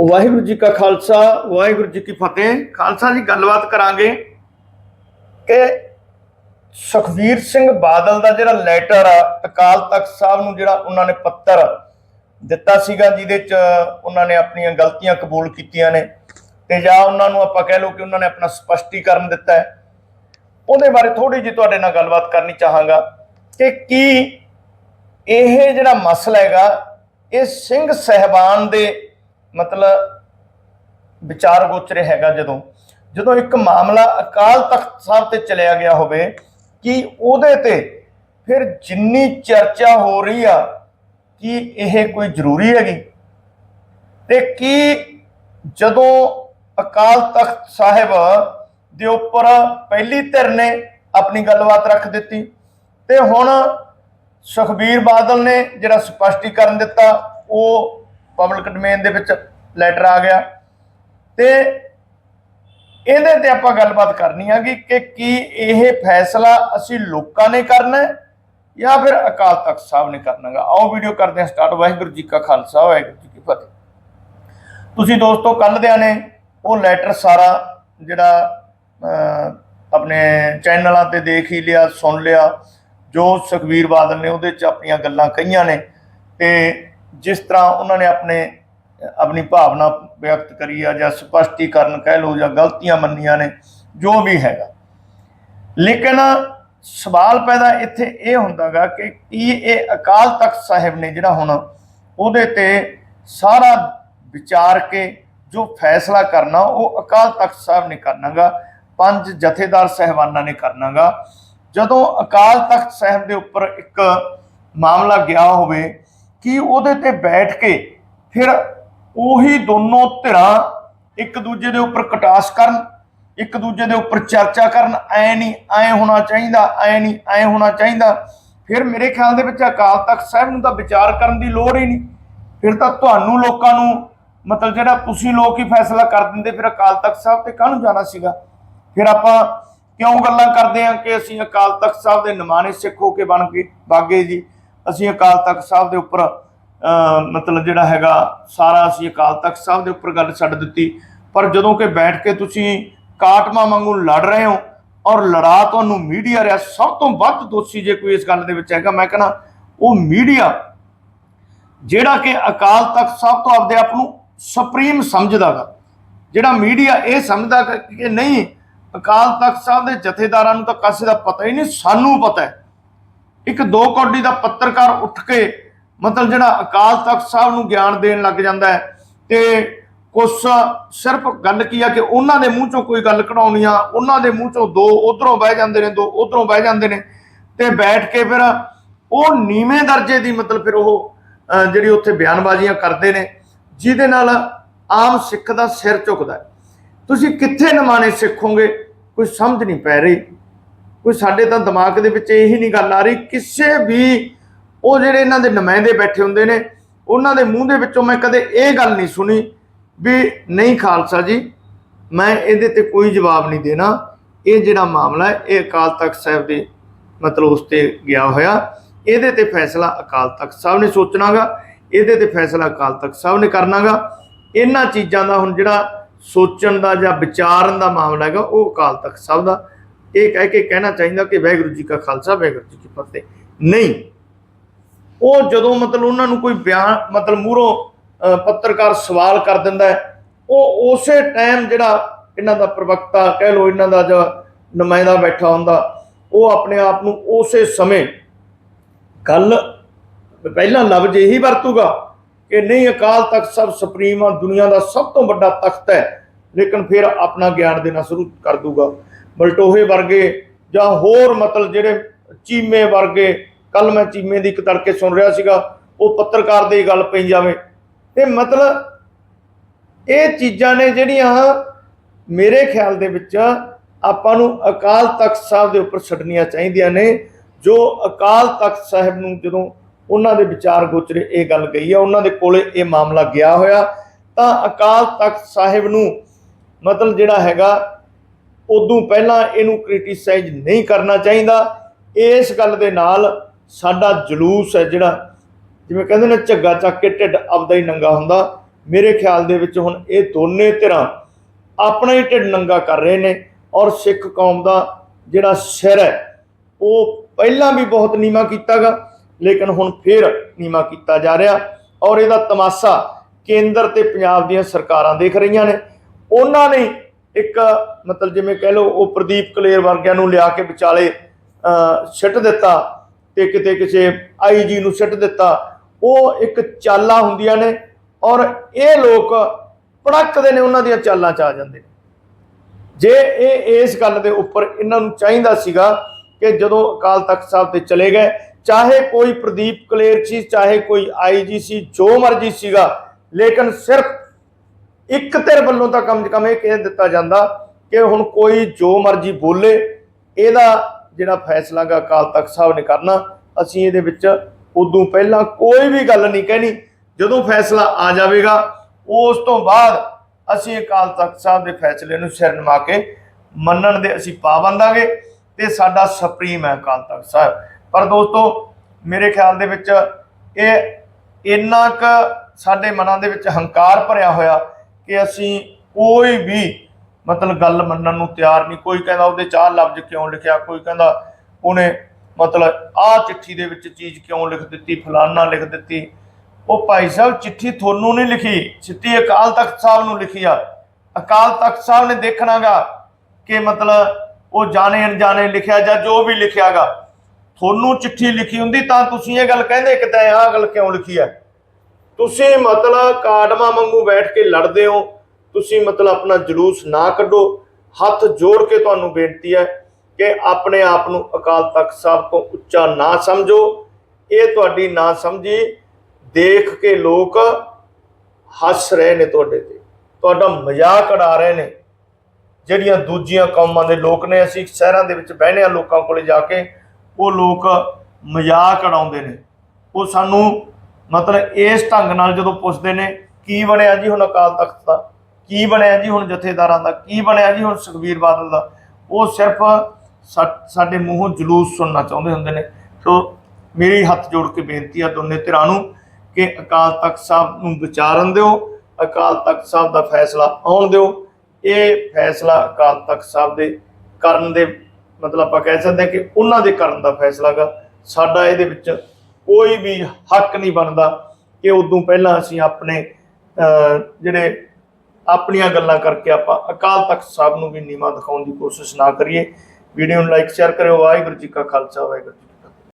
ਵਾਹਿਗੁਰੂ ਜੀ ਕਾ ਖਾਲਸਾ, ਵਾਹਿਗੁਰੂ ਜੀ ਕੀ ਫਤਿਹ। ਖਾਲਸਾ ਜੀ, ਗੱਲਬਾਤ ਕਰਾਂਗੇ ਕਿ ਸੁਖਵੀਰ ਸਿੰਘ ਬਾਦਲ ਦਾ ਜਿਹੜਾ ਲੈਟਰ ਆ, ਅਕਾਲ ਤਖਤ ਸਾਹਿਬ ਨੂੰ ਜਿਹੜਾ ਉਹਨਾਂ ਨੇ ਪੱਤਰ ਦਿੱਤਾ ਸੀਗਾ, ਜਿਹਦੇ ਚ ਉਹਨਾਂ ਨੇ ਆਪਣੀਆਂ ਗਲਤੀਆਂ ਕਬੂਲ ਕੀਤੀਆਂ ਨੇ ਤੇ ਜਾਂ ਉਹਨਾਂ ਨੂੰ ਆਪਾਂ ਕਹਿ ਲਓ ਕਿ ਉਹਨਾਂ ਨੇ ਆਪਣਾ ਸਪਸ਼ਟੀਕਰਨ ਦਿੱਤਾ ਹੈ। ਉਹਦੇ ਬਾਰੇ ਥੋੜੀ ਜਿਹੀ ਤੁਹਾਡੇ ਨਾਲ ਗੱਲਬਾਤ ਕਰਨੀ ਚਾਹਾਂਗਾ ਕਿ ਕੀ ਇਹ ਜਿਹੜਾ ਮਸਲਾ ਹੈਗਾ, ਇਹ ਸਿੰਘ ਸਹਿਬਾਨ ਦੇ ਮਤਲਬ ਵਿਚਾਰ ਗੋਚਰ ਹੈਗਾ ਜਦੋਂ ਜਦੋਂ ਇੱਕ ਮਾਮਲਾ ਅਕਾਲ ਤਖਤ ਸਾਹਿਬ ਤੇ ਚਲਿਆ ਗਿਆ ਹੋਵੇ, ਕਿ ਉਹਦੇ ਤੇ ਫਿਰ ਜਿੰਨੀ ਚਰਚਾ ਹੋ ਰਹੀ ਆ, ਕਿ ਇਹ ਕੋਈ ਜ਼ਰੂਰੀ ਹੈਗੀ? ਤੇ ਕੀ ਜਦੋਂ ਅਕਾਲ ਤਖਤ ਸਾਹਿਬ ਦੇ ਉੱਪਰ ਪਹਿਲੀ ਧਿਰ ਨੇ ਆਪਣੀ ਗੱਲਬਾਤ ਰੱਖ ਦਿੱਤੀ, ਤੇ ਹੁਣ ਸੁਖਬੀਰ ਬਾਦਲ ਨੇ ਜਿਹੜਾ ਸਪਸ਼ਟੀਕਰਨ ਦਿੱਤਾ, ਉਹ ਪਬਲਿਕ ਡੋਮੇਨ ਦੇ ਵਿੱਚ ਲੈਟਰ ਆ ਗਿਆ। ਤੇ ਇਹਦੇ ਤੇ ਆਪਾਂ ਗੱਲਬਾਤ ਕਰਨੀ ਆ ਕਿ ਕੀ ਇਹ ਫੈਸਲਾ ਅਸੀਂ ਲੋਕਾਂ ਨੇ ਕਰਨਾ ਹੈ ਜਾਂ ਫਿਰ ਅਕਾਲ ਤਖਤ ਸਾਹਿਬ ਨੇ ਕਰਨਾਗਾ ਆਓ ਵੀਡੀਓ ਕਰਦੇ ਹਾਂ ਸਟਾਰਟ ਵਾਹਿਗੁਰੂ ਜੀ ਕਾ ਖਾਲਸਾ, ਵਾਹਿਗੁਰੂ ਜੀ ਕੀ ਫਤਿਹ। ਤੁਸੀਂ ਦੋਸਤੋ ਕੱਲ ਦਿਆਂ ਨੇ ਉਹ ਲੈਟਰ ਸਾਰਾ ਜਿਹੜਾ ਆਪਣੇ ਚੈਨਲਾਂ ਤੇ ਦੇਖ ਹੀ ਲਿਆ, ਸੁਣ ਲਿਆ, ਜੋ ਸੁਖਵੀਰ ਬਾਦਲ ਨੇ ਉਹਦੇ ਚ ਆਪਣੀਆਂ ਗੱਲਾਂ ਕਹੀਆਂ ਨੇ। ਤੇ ਜਿਸ ਤਰ੍ਹਾਂ ਉਹਨਾਂ ਨੇ ਆਪਣੇ ਆਪਣੀ ਭਾਵਨਾ ਵਿਅਕਤ ਕਰੀ ਆ ਜਾਂ ਸਪਸ਼ਟੀਕਰਨ ਕਹਿ ਲਓ ਜਾਂ ਗਲਤੀਆਂ ਮੰਨੀਆਂ ਨੇ, ਜੋ ਵੀ ਹੈਗਾ। ਲੇਕਿਨ ਸਵਾਲ ਪੈਦਾ ਇੱਥੇ ਇਹ ਹੁੰਦਾਗਾ ਕਿ ਕੀ ਇਹ ਅਕਾਲ ਤਖਤ ਸਾਹਿਬ ਨੇ ਜਿਹੜਾ ਹੁਣ ਉਹਦੇ ਤੇ ਸਾਰਾ ਵਿਚਾਰ ਕੇ ਜੋ ਫੈਸਲਾ ਕਰਨਾ, ਉਹ ਅਕਾਲ ਤਖਤ ਸਾਹਿਬ ਨੇ ਕਰਨਾਗਾ, ਪੰਜ ਜਥੇਦਾਰ ਸਹਿਬਾਨਾਂ ਨੇ ਕਰਨਾਗਾ। ਜਦੋਂ ਅਕਾਲ ਤਖਤ ਸਾਹਿਬ ਦੇ ਉੱਪਰ ਇੱਕ ਮਾਮਲਾ ਗਿਆ ਹੋਵੇ ਕਿ ਉਹਦੇ ਤੇ ਬੈਠ ਕੇ ਫਿਰ ਉਹੀ ਦੋਨੋਂ ਧਿਰਾਂ ਇੱਕ ਦੂਜੇ ਦੇ ਉੱਪਰ ਕਟਾਸ ਕਰਨ, ਇੱਕ ਦੂਜੇ ਦੇ ਉੱਪਰ ਚਰਚਾ ਕਰਨ, ਐ ਨਹੀਂ ਐ ਹੋਣਾ ਚਾਹੀਦਾ, ਐ ਨਹੀਂ ਐ ਹੋਣਾ ਚਾਹੀਦਾ। ਫਿਰ ਮੇਰੇ ਖਿਆਲ ਦੇ ਵਿੱਚ ਅਕਾਲ ਤਖਤ ਸਾਹਿਬ ਨੂੰ ਤਾਂ ਵਿਚਾਰ ਕਰਨ ਦੀ ਲੋੜ ਹੀ ਨਹੀਂ। ਫਿਰ ਤਾਂ ਤੁਹਾਨੂੰ ਲੋਕਾਂ ਨੂੰ ਮਤਲਬ ਜਿਹੜਾ ਤੁਸੀਂ ਲੋਕ ਹੀ ਫੈਸਲਾ ਕਰ ਦਿੰਦੇ, ਫਿਰ ਅਕਾਲ ਤਖਤ ਸਾਹਿਬ ਤੇ ਕਾਹਨੂੰ ਜਾਣਾ ਸੀਗਾ? ਫਿਰ ਆਪਾਂ ਕਿਉਂ ਗੱਲਾਂ ਕਰਦੇ ਹਾਂ ਕਿ ਅਸੀਂ ਅਕਾਲ ਤਖਤ ਸਾਹਿਬ ਦੇ ਨਿਮਾਣੇ ਸਿੱਖ ਹੋ ਕੇ ਬਣ ਕੇ ਬਾਗੇ ਜੀ? ਅਸੀਂ ਅਕਾਲ ਤਖਤ ਸਾਹਿਬ ਦੇ ਉੱਪਰ ਅਹ, ਮਤਲਬ ਜਿਹੜਾ ਹੈਗਾ ਸਾਰਾ ਅਸੀਂ ਅਕਾਲ ਤਖਤ ਸਾਹਿਬ ਦੇ ਉੱਪਰ ਗੱਲ ਛੱਡ ਦਿੱਤੀ। ਪਰ ਜਦੋਂ ਕਿ ਬੈਠ ਕੇ ਤੁਸੀਂ ਕਾਟਮਾ ਵਾਂਗੂ ਲੜ ਰਹੇ ਹੋ ਔਰ ਲੜਾ ਤੁਹਾਨੂੰ ਮੀਡੀਆ ਰਿਹਾ ਸਭ ਤੋਂ ਵੱਧ ਦੋਸ਼ੀ ਜੇ ਕੋਈ ਇਸ ਗੱਲ ਦੇ ਵਿੱਚ ਹੈਗਾ ਮੈਂ ਕਹਿੰਦਾ ਉਹ ਮੀਡੀਆ ਜਿਹੜਾ ਕਿ ਅਕਾਲ ਤਖਤ ਸਾਹਿਬ ਤੋਂ ਆਪਦੇ ਆਪ ਨੂੰ ਸੁਪਰੀਮ ਸਮਝਦਾਗਾ ਜਿਹੜਾ ਮੀਡੀਆ ਇਹ ਸਮਝਦਾ ਕਿ ਕਿ ਨਹੀਂ ਅਕਾਲ ਤਖਤ ਸਾਹਿਬ ਦੇ ਜਥੇਦਾਰਾਂ ਨੂੰ ਤਾਂ ਕਿਸੇ ਦਾ ਪਤਾ ਹੀ ਨਹੀਂ ਸਾਨੂੰ ਪਤਾ ਹੈ। ਇੱਕ ਦੋ ਕੌਡੀ ਦਾ ਪੱਤਰਕਾਰ ਉੱਠ ਕੇ ਮਤਲਬ ਜਿਹੜਾ ਅਕਾਲ ਤਖਤ ਸਾਹਿਬ ਨੂੰ ਗਿਆਨ ਦੇਣ ਲੱਗ ਜਾਂਦਾ ਹੈ ਤੇ ਕੁਛ ਸਿਰਫ ਗੱਲ ਕੀ ਆ ਕਿ ਉਹਨਾਂ ਦੇ ਮੂੰਹ ਚੋਂ ਕੋਈ ਗੱਲ ਕਢਾਉਣੀ ਆ, ਉਹਨਾਂ ਦੇ ਮੂੰਹ ਚੋਂ ਦੋ ਉਧਰੋਂ ਬਹਿ ਜਾਂਦੇ ਨੇ, ਦੋ ਉਧਰੋਂ ਬਹਿ ਜਾਂਦੇ ਨੇ ਤੇ ਬੈਠ ਕੇ ਫਿਰ ਉਹ ਨੀਵੇਂ ਦਰਜੇ ਦੀ ਮਤਲਬ ਫਿਰ ਉਹ ਜਿਹੜੀ ਉੱਥੇ ਬਿਆਨਬਾਜ਼ੀਆਂ ਕਰਦੇ ਨੇ, ਜਿਹਦੇ ਨਾਲ ਆਮ ਸਿੱਖ ਦਾ ਸਿਰ ਝੁਕਦਾ ਤੁਸੀਂ ਕਿੱਥੇ ਨਮਾਣੇ ਸਿੱਖੋਗੇ ਕੋਈ ਸਮਝ ਨਹੀਂ ਪੈ ਰਹੀ। ਕੋਈ ਸਾਡੇ ਤਾਂ ਦਿਮਾਗ ਦੇ ਵਿੱਚ ਇਹੀ ਨਹੀਂ ਗੱਲ ਆ ਰਹੀ, ਕਿਸੇ ਵੀ ਉਹ ਜਿਹੜੇ ਇਹਨਾਂ ਦੇ ਨੁਮਾਇੰਦੇ ਬੈਠੇ ਹੁੰਦੇ ਨੇ, ਉਹਨਾਂ ਦੇ ਮੂੰਹ ਦੇ ਵਿੱਚੋਂ ਮੈਂ ਕਦੇ ਇਹ ਗੱਲ ਨਹੀਂ ਸੁਣੀ ਵੀ ਨਹੀਂ ਖਾਲਸਾ ਜੀ, ਮੈਂ ਇਹਦੇ ਤੇ ਕੋਈ ਜਵਾਬ ਨਹੀਂ ਦੇਣਾ। ਇਹ ਜਿਹੜਾ ਮਾਮਲਾ ਹੈ, ਇਹ ਅਕਾਲ ਤਖਤ ਸਾਹਿਬ ਦੇ ਮਤਲਬ ਉਸ ਤੇ ਗਿਆ ਹੋਇਆ। ਇਹਦੇ ਤੇ ਫੈਸਲਾ ਅਕਾਲ ਤਖਤ ਸਾਹਿਬ ਨੇ ਸੋਚਣਾਗਾ, ਇਹਦੇ ਤੇ ਫੈਸਲਾ ਅਕਾਲ ਤਖਤ ਸਾਹਿਬ ਨੇ ਕਰਨਾਗਾ। ਇਹਨਾਂ ਚੀਜ਼ਾਂ ਦਾ ਹੁਣ ਜਿਹੜਾ ਸੋਚਣ ਦਾ ਜਾਂ ਵਿਚਾਰਨ ਦਾ ਮਾਮਲਾ ਹੈਗਾ, ਉਹ ਅਕਾਲ ਤਖਤ ਸਾਹਿਬ ਦਾ। ਇਹ ਕਹਿ ਕੇ ਕਹਿਣਾ ਚਾਹੀਦਾ ਕਿ ਵਾਹਿਗੁਰੂ ਜੀ ਕਾ ਖਾਲਸਾ, ਵਾਹਿਗੁਰੂ ਜੀ ਕੀ ਫਤਿਹ। ਨਹੀਂ। ਉਹ ਜਦੋਂ ਮਤਲਬ ਉਹਨਾਂ ਨੂੰ ਕੋਈ ਬਿਆਨ, ਮਤਲਬ ਮੂਹਰੋਂ ਪੱਤਰਕਾਰ ਸਵਾਲ ਕਰ ਦਿੰਦਾ ਹੈ, ਉਹ ਉਸੇ ਟਾਈਮ ਜਿਹੜਾ ਇਹਨਾਂ ਦਾ ਪ੍ਰਵਕਤਾ, ਕਹਿ ਲੋ ਇਹਨਾਂ ਦਾ ਜੋ ਨੁਮਾਇੰਦਾ ਬੈਠਾ ਹੁੰਦਾ, ਉਹ ਆਪਣੇ ਆਪ ਨੂੰ ਉਸੇ ਸਮੇਂ ਗੱਲ ਪਹਿਲਾਂ ਲਫ਼ਜ਼ ਇਹੀ ਵਰਤੂਗਾ ਕਿ ਨਹੀਂ, ਅਕਾਲ ਤਖਤ ਸਭ ਸੁਪਰੀਮ ਆ, ਦੁਨੀਆ ਦਾ ਸਭ ਤੋਂ ਵੱਡਾ ਤਖਤ ਹੈ, ਲੇਕਿਨ ਫਿਰ ਆਪਣਾ ਗਿਆਨ ਦੇਣਾ ਸ਼ੁਰੂ ਕਰ ਦੂਗਾ ਬਲਟੋਹੇ ਵਰਗੇ ਜਾਂ ਹੋਰ ਮਤਲਬ ਜਿਹੜੇ ਚੀਮੇ ਵਰਗੇ ਕੱਲ ਮੈਂ ਚੀਮੇ ਦੀ ਇੱਕ ਤੜਕੇ ਸੁਣ ਰਿਹਾ ਸੀਗਾ, ਉਹ ਪੱਤਰਕਾਰ ਦੀ ਗੱਲ ਪਈ ਜਾਵੇ। ਤੇ ਮਤਲਬ ਇਹ ਚੀਜ਼ਾਂ ਨੇ ਜਿਹੜੀਆਂ ਮੇਰੇ ਖਿਆਲ ਦੇ ਵਿੱਚ ਆਪਾਂ ਨੂੰ ਅਕਾਲ ਤਖਤ ਸਾਹਿਬ ਦੇ ਉੱਪਰ ਛੱਡਣੀਆਂ ਚਾਹੀਦੀਆਂ ਨੇ, ਜੋ ਅਕਾਲ ਤਖਤ ਸਾਹਿਬ ਨੂੰ ਜਦੋਂ ਉਹਨਾਂ ਦੇ ਵਿਚਾਰ ਗੋਚਰੇ, ਇਹ ਗੱਲ ਗਈ ਆ, ਉਹਨਾਂ ਦੇ ਕੋਲੇ ਇਹ ਮਾਮਲਾ ਗਿਆ ਹੋਇਆ, ਤਾਂ ਅਕਾਲ ਤਖਤ ਸਾਹਿਬ ਨੂੰ ਮਤਲਬ ਜਿਹੜਾ ਹੈਗਾ ਉਦੋਂ ਪਹਿਲਾਂ ਇਹਨੂੰ ਕ੍ਰਿਟਿਸਾਈਜ਼ ਨਹੀਂ ਕਰਨਾ ਚਾਹੀਦਾ। ਇਸ ਗੱਲ ਦੇ ਨਾਲ ਸਾਡਾ ਜਲੂਸ ਹੈ ਜਿਹੜਾ, ਜਿਵੇਂ ਕਹਿੰਦੇ ਨੇ ਝੱਗਾ ਚੱਕ ਕੇ ਢਿੱਡ ਆਪਦਾ ਹੀ ਨੰਗਾ ਹੁੰਦਾ। ਮੇਰੇ ਖਿਆਲ ਦੇ ਵਿੱਚ ਹੁਣ ਇਹ ਦੋਨੇ ਧਿਰਾਂ ਆਪਣਾ ਹੀ ਢਿੱਡ ਨੰਗਾ ਕਰ ਰਹੇ ਨੇ ਔਰ ਸਿੱਖ ਕੌਮ ਦਾ ਜਿਹੜਾ ਸਿਰ ਹੈ, ਉਹ ਪਹਿਲਾਂ ਵੀ ਬਹੁਤ ਨੀਵਾ ਕੀਤਾਗਾ, ਲੇਕਿਨ ਹੁਣ ਫੇਰ ਨੀਵਾ ਕੀਤਾ ਜਾ ਰਿਹਾ ਔਰ ਇਹਦਾ ਤਮਾਸ਼ਾ ਕੇਂਦਰ ਤੇ ਪੰਜਾਬ ਦੀਆਂ ਸਰਕਾਰਾਂ ਦੇਖ ਰਹੀਆਂ ਨੇ। ਉਹਨਾਂ ਨੇ ਇੱਕ ਮਤਲਬ ਜਿਵੇਂ ਕਹਿ ਲਓ ਉਹ ਪ੍ਰਦੀਪ ਕਲੇਰ ਵਰਗਿਆਂ ਨੂੰ ਲਿਆ ਕੇ ਵਿਚਾਲੇ ਅਹ, ਦਿੱਤਾ ਤੇ ਕਿਤੇ ਕਿਸੇ ਆਈਜੀ ਨੂੰ ਸਿੱਟ ਦਿੱਤਾ ਉਹ ਇੱਕ ਚਾਲਾਂ ਹੁੰਦੀਆਂ ਨੇ ਔਰ ਇਹ ਲੋਕ ਪੜਕਦੇ ਨੇ ਉਹਨਾਂ ਦੀਆਂ ਚਾਲਾਂ ਚ ਆ ਜਾਂਦੇ ਨੇ। ਜੇ ਇਹ ਇਸ ਗੱਲ ਦੇ ਉੱਪਰ ਇਹਨਾਂ ਨੂੰ ਚਾਹੀਦਾ ਸੀਗਾ ਕਿ ਜਦੋਂ ਅਕਾਲ ਤਖਤ ਸਾਹਿਬ ਤੇ ਚਲੇ ਗਏ ਚਾਹੇ ਕੋਈ ਪ੍ਰਦੀਪ ਕਲੇਰ ਸੀ ਚਾਹੇ ਕੋਈ ਆਈਜੀ ਸੀ ਜੋ ਮਰਜ਼ੀ ਸੀਗਾ ਲੇਕਿਨ ਸਿਰਫ ਇੱਕ ਧਿਰ ਵੱਲੋਂ ਤਾਂ ਕਮ ਕਮ ਇਹ ਕਹਿ ਦਿੱਤਾ ਜਾਂਦਾ ਕਿ ਹੁਣ ਕੋਈ ਜੋ ਮਰਜ਼ੀ ਬੋਲੇ, ਇਹਦਾ ਜਿਹੜਾ ਫੈਸਲਾ ਗਾ ਅਕਾਲ ਤਖਤ ਸਾਹਿਬ ਨੇ ਕਰਨਾ, ਅਸੀਂ ਇਹਦੇ ਵਿੱਚ ਉਦੋਂ ਪਹਿਲਾਂ ਕੋਈ ਵੀ ਗੱਲ ਨਹੀਂ ਕਹਿਣੀ। ਜਦੋਂ ਫੈਸਲਾ ਆ ਜਾਵੇਗਾ, ਉਸ ਤੋਂ ਬਾਅਦ ਅਸੀਂ ਅਕਾਲ ਤਖਤ ਸਾਹਿਬ ਦੇ ਫੈਸਲੇ ਨੂੰ ਸਿਰ ਨਿਵਾ ਕੇ ਮੰਨਣ ਦੇ ਅਸੀਂ ਪਾਬੰਦਾਂਗੇ ਤੇ ਸਾਡਾ ਸੁਪਰੀਮ ਹੈ ਅਕਾਲ ਤਖਤ ਸਾਹਿਬ। ਪਰ ਦੋਸਤੋ, ਮੇਰੇ ਖਿਆਲ ਦੇ ਵਿੱਚ ਇਹ ਇੰਨਾ ਕੁ ਸਾਡੇ ਮਨਾਂ ਦੇ ਵਿੱਚ ਹੰਕਾਰ ਭਰਿਆ ਹੋਇਆ ਕਿ ਅਸੀਂ ਕੋਈ ਵੀ ਮਤਲਬ ਗੱਲ ਮੰਨਣ ਨੂੰ ਤਿਆਰ ਨਹੀਂ। ਕੋਈ ਕਹਿੰਦਾ ਉਹਦੇ ਚਾਹ ਲਫ਼ਜ਼ ਕਿਉਂ ਲਿਖਿਆ, ਕੋਈ ਕਹਿੰਦਾ ਉਹਨੇ ਮਤਲਬ ਆਹ ਚਿੱਠੀ ਦੇ ਵਿੱਚ ਚੀਜ਼ ਕਿਉਂ ਲਿਖ ਦਿੱਤੀ, ਫਲਾਨਾ ਲਿਖ ਦਿੱਤੀ। ਉਹ ਭਾਈ ਸਾਹਿਬ, ਚਿੱਠੀ ਤੁਹਾਨੂੰ ਨਹੀਂ ਲਿਖੀ, ਸਿੱਧੀ ਅਕਾਲ ਤਖਤ ਸਾਹਿਬ ਨੂੰ ਲਿਖੀ ਆ। ਅਕਾਲ ਤਖਤ ਸਾਹਿਬ ਨੇ ਦੇਖਣਾਗਾ ਕਿ ਮਤਲਬ ਉਹ ਜਾਣੇ ਅਣਜਾਣੇ ਲਿਖਿਆ ਜਾਂ ਜੋ ਵੀ ਲਿਖਿਆਗਾ। ਤੁਹਾਨੂੰ ਚਿੱਠੀ ਲਿਖੀ ਹੁੰਦੀ ਤਾਂ ਤੁਸੀਂ ਇਹ ਗੱਲ ਕਹਿੰਦੇ ਕਿ ਤੈਂ ਆਹ ਗੱਲ ਕਿਉਂ ਲਿਖੀ ਹੈ ਤੁਸੀਂ ਮਤਲਬ ਕਾਡਮਾ ਵਾਂਗੂ ਬੈਠ ਕੇ ਲੜਦੇ ਹੋ, ਤੁਸੀਂ ਮਤਲਬ ਆਪਣਾ ਜਲੂਸ ਨਾ ਕੱਢੋ। ਹੱਥ ਜੋੜ ਕੇ ਤੁਹਾਨੂੰ ਬੇਨਤੀ ਹੈ ਕਿ ਆਪਣੇ ਆਪ ਨੂੰ ਅਕਾਲ ਤਖਤ ਸਾਹਿਬ ਤੋਂ ਉੱਚਾ ਨਾ ਸਮਝੋ। ਇਹ ਤੁਹਾਡੀ ਨਾ ਸਮਝੀ, ਦੇਖ ਕੇ ਲੋਕ ਹੱਸ ਰਹੇ ਨੇ ਤੁਹਾਡੇ ਤੇ। ਤੁਹਾਡਾ ਮਜ਼ਾਕ ਉਡਾ ਰਹੇ ਨੇ। ਜਿਹੜੀਆਂ ਦੂਜੀਆਂ ਕੌਮਾਂ ਦੇ ਲੋਕ ਨੇ, ਅਸੀਂ ਸ਼ਹਿਰਾਂ ਦੇ ਵਿੱਚ ਬਹਿਨੇ ਆ ਲੋਕਾਂ ਕੋਲੇ ਜਾ ਕੇ, ਉਹ ਲੋਕ ਮਜ਼ਾਕ ਉਡਾਉਂਦੇ ਨੇ। ਉਹ ਸਾਨੂੰ ਮਤਲਬ ਇਸ ਢੰਗ ਨਾਲ ਜਦੋਂ ਪੁੱਛਦੇ ਨੇ, ਕੀ ਬਣਿਆ ਜੀ ਹੁਣ ਅਕਾਲ ਤਖਤ ਦਾ? ਕੀ ਬਣਿਆ ਜੀ ਹੁਣ ਜਥੇਦਾਰਾਂ ਦਾ? ਕੀ ਬਣਿਆ ਜੀ ਹੁਣ ਸੁਖਬੀਰ ਬਾਦਲ ਦਾ? ਉਹ ਸਿਰਫ ਸਾ- ਸਾਡੇ ਮੂੰਹੋਂ ਜਲੂਸ ਸੁਣਨਾ ਚਾਹੁੰਦੇ ਹੁੰਦੇ ਨੇ। ਸੋ ਮੇਰੀ ਹੱਥ ਜੋੜ ਕੇ ਬੇਨਤੀ ਆ ਦੋਨੇ ਧਿਰਾਂ ਨੂੰ ਕਿ ਅਕਾਲ ਤਖਤ ਸਾਹਿਬ ਨੂੰ ਵਿਚਾਰਨ ਦਿਓ, ਅਕਾਲ ਤਖਤ ਸਾਹਿਬ ਦਾ ਫੈਸਲਾ ਆਉਣ ਦਿਓ। ਇਹ ਫੈਸਲਾ ਅਕਾਲ ਤਖਤ ਸਾਹਿਬ ਦੇ ਕਰਨ ਦੇ, ਮਤਲਬ ਆਪਾਂ ਕਹਿ ਸਕਦੇ ਹਾਂ ਕਿ ਉਹਨਾਂ ਦੇ ਕਰਨ ਦਾ ਫੈਸਲਾ ਗਾ ਸਾਡਾ ਇਹਦੇ ਵਿੱਚ ਕੋਈ ਵੀ ਹੱਕ ਨਹੀਂ ਬਣਦਾ ਕਿ ਉਦੋਂ ਪਹਿਲਾਂ ਅਸੀਂ ਆਪਣੇ ਜਿਹੜੇ ਆਪਣੀਆਂ ਗੱਲਾਂ ਕਰਕੇ ਆਪਾਂ ਅਕਾਲ ਤਖਤ ਸਾਹਿਬ ਨੂੰ ਵੀ ਨੀਵਾਂ ਦਿਖਾਉਣ ਦੀ ਕੋਸ਼ਿਸ਼ ਨਾ ਕਰੀਏ। ਵੀਡੀਓ ਨੂੰ ਲਾਈਕ ਸ਼ੇਅਰ ਕਰਿਓ। ਵਾਹਿਗੁਰੂ ਜੀ ਕਾ ਖਾਲਸਾ, ਵਾਹਿਗੁਰੂ ਜੀ